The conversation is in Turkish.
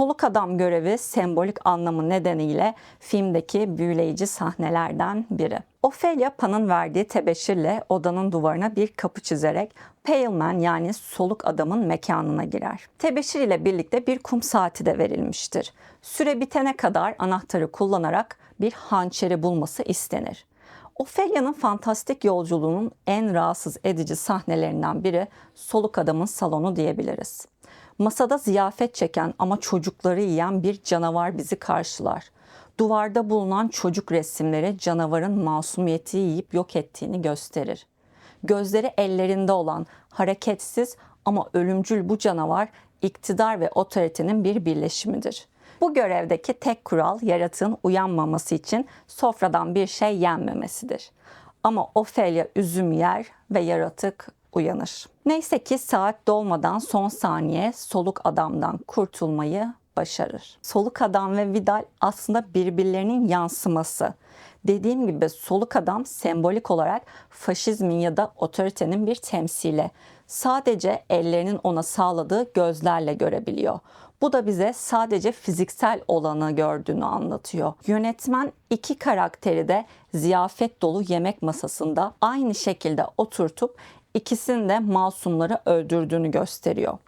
Soluk adam görevi sembolik anlamı nedeniyle filmdeki büyüleyici sahnelerden biri. Ophelia Pan'ın verdiği tebeşirle odanın duvarına bir kapı çizerek Pale Man yani soluk adamın mekanına girer. Tebeşir ile birlikte bir kum saati de verilmiştir. Süre bitene kadar anahtarı kullanarak bir hançeri bulması istenir. Ophelia'nın fantastik yolculuğunun en rahatsız edici sahnelerinden biri soluk adamın salonu diyebiliriz. Masada ziyafet çeken ama çocukları yiyen bir canavar bizi karşılar. Duvarda bulunan çocuk resimleri canavarın masumiyeti yiyip yok ettiğini gösterir. Gözleri ellerinde olan hareketsiz ama ölümcül bu canavar iktidar ve otoritenin bir birleşimidir. Bu görevdeki tek kural yaratığın uyanmaması için sofradan bir şey yenmemesidir. Ama Ophelia üzüm yer ve yaratık uyanır. Neyse ki saat dolmadan son saniye soluk adamdan kurtulmayı başarır. Soluk adam ve Vidal aslında birbirlerinin yansıması. Dediğim gibi soluk adam sembolik olarak faşizmin ya da otoritenin bir temsili. Sadece ellerinin ona sağladığı gözlerle görebiliyor. Bu da bize sadece fiziksel olanı gördüğünü anlatıyor. Yönetmen iki karakteri de ziyafet dolu yemek masasında aynı şekilde oturtup ikisinin de masumları öldürdüğünü gösteriyor.